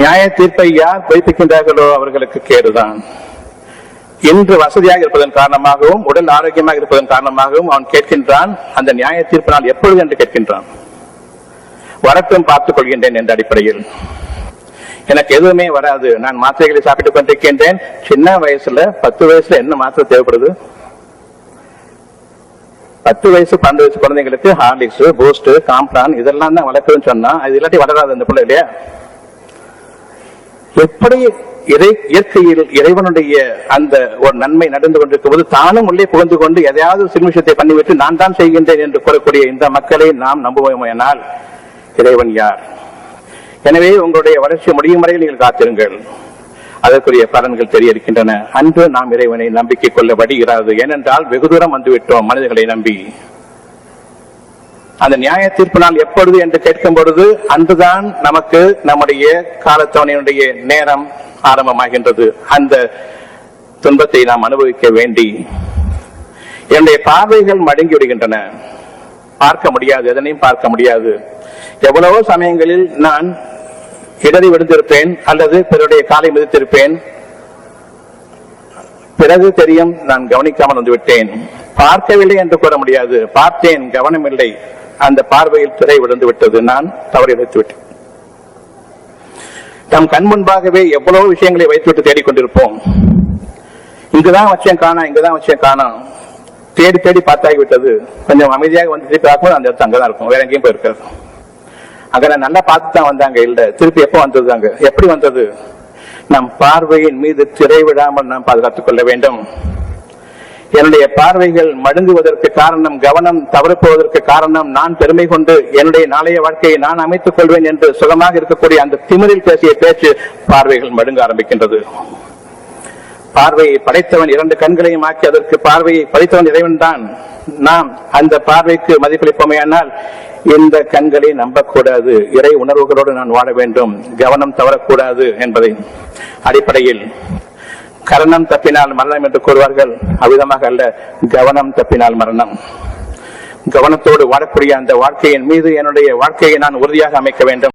நியாய தீர்ப்பை யார் பொய்ப்பிக்கின்றார்களோ அவர்களுக்கு கேடுதான். இன்று வசதியாக இருப்பதன் காரணமாகவும் உடல் ஆரோக்கியமாக இருப்பதன் காரணமாகவும் அவன் கேட்கின்றான். அந்த நியாய தீர்ப்பு நாள் எப்பொழுது என்று கேட்கின்றான். வரட்டும் பார்த்துக் கொள்கின்றேன் என்ற அடிப்படையில். எனக்கு எதுவுமே வராது. நான் மாத்திரைகளை சாப்பிட்டுக் கொண்டிருக்கின்றேன். சின்ன வயசுல பத்து வயசுல என்ன மாத்திரை தேவைப்படுது? பத்து வயசு பன்னெண்டு வயசு குழந்தைங்களுக்கு ஹார்லிக்ஸ் பூஸ்ட் காம்ப்ளான் இதெல்லாம் தான் வளர்க்குதுன்னு சொன்னா அது இல்லாட்டி வளராது அந்த பிள்ளை இல்லையா? எப்படி இறை இயற்கையில் இறைவனுடைய அந்த ஒரு நன்மை நடந்து கொண்டிருக்கும் போது தானும் உள்ளே புகுந்து கொண்டு எதையாவது சிறுமிஷத்தை பண்ணிவிட்டு நான் தான் செய்கின்றேன் என்று கூறக்கூடிய இந்த மக்களை நாம் நம்புவோமையானால் இறைவன் யார்? எனவே உங்களுடைய வளர்ச்சி முடியும் வரையில் நீங்கள் காத்திருங்கள். அதற்குரிய பலன்கள் தெரிய இருக்கின்றன அன்று நாம் இறைவனை நம்பிக்கை கொள்ள வழி இராது. ஏனென்றால் வெகு தூரம் வந்துவிட்டோம் மனிதர்களை நம்பி. அந்த நியாய தீர்ப்பு நாள் எப்பொழுது என்று கேட்கும் பொழுது அன்றுதான் நமக்கு நம்முடைய காலத்தவணையினுடைய நேரம் ஆரம்பமாகின்றது. அந்த துன்பத்தை நாம் அனுபவிக்க வேண்டி. என்னுடைய பார்வைகள் மடங்கி விடுகின்றன. பார்க்க முடியாது எதனையும் பார்க்க முடியாது. எவ்வளவோ சமயங்களில் நான் இடறி விழுந்திருப்பேன் அல்லது பிறருடைய காலை மிதித்திருப்பேன். பிறகு தெரியும் நான் கவனிக்காமல் வந்துவிட்டேன். பார்க்கவில்லை என்று கூற முடியாது. பார்த்தேன் கவனமில்லை. அந்த பார்வையில் திரை விழுந்து விட்டது. நான் தவறி வைத்து விட்டேன் நம் கண் முன்பாகவே எவ்வளவு விஷயங்களை வைத்துவிட்டு தேடிக்கொண்டிருப்போம். இங்குதான் வச்சேன் காணா இங்குதான் வச்சேன் காணா. தேடி தேடி பார்த்தாகி விட்டது கொஞ்சம் அமைதியாக வந்து திருப்பி பார்க்கும்போது அந்த இடத்து அங்கதான் இருக்கும். வேற எங்கேயும் போயிருக்காது அங்க நான் நல்லா பார்த்து தான் வந்தாங்க. இல்ல திருப்பி எப்போ வந்தது அங்க? எப்படி வந்தது? நம் பார்வையின் மீது திரை விடாமல் நாம் பாதுகாத்துக் கொள்ள வேண்டும். என்னுடைய பார்வைகள் மழுங்குவதற்கு காரணம் கவனம் தவறு போவதற்கு காரணம் நான் பெருமை கொண்டு என்னுடைய நாளைய வாழ்க்கையை நான் அமைத்துக் கொள்வேன் என்று சுகமாக இருக்கக்கூடிய அந்த திமிரில் பேசிய பேச்சு பார்வைகள் மழுங்க ஆரம்பிக்கின்றது. பார்வையை படைத்தவன் இரண்டு கண்களையும் ஆக்கி அதற்கு பார்வையை படைத்தவன் இறைவன் தான். நாம் அந்த பார்வைக்கு மதிப்பளிப்போமையானால் இந்த கண்களை நம்பக்கூடாது. இறை உணர்வுகளோடு நான் வாழ வேண்டும். கவனம் தவறக்கூடாது என்பதை அடிப்படையில் கரணம் தப்பினால் மரணம் என்று கூறுவார்கள். அவ்விதமாக அல்ல கவனம் தப்பினால் மரணம். கவனத்தோடு வாழக்கூடிய அந்த வாழ்க்கையின் மீது என்னுடைய வாழ்க்கையை நான் உறுதியாக அமைக்க வேண்டும்.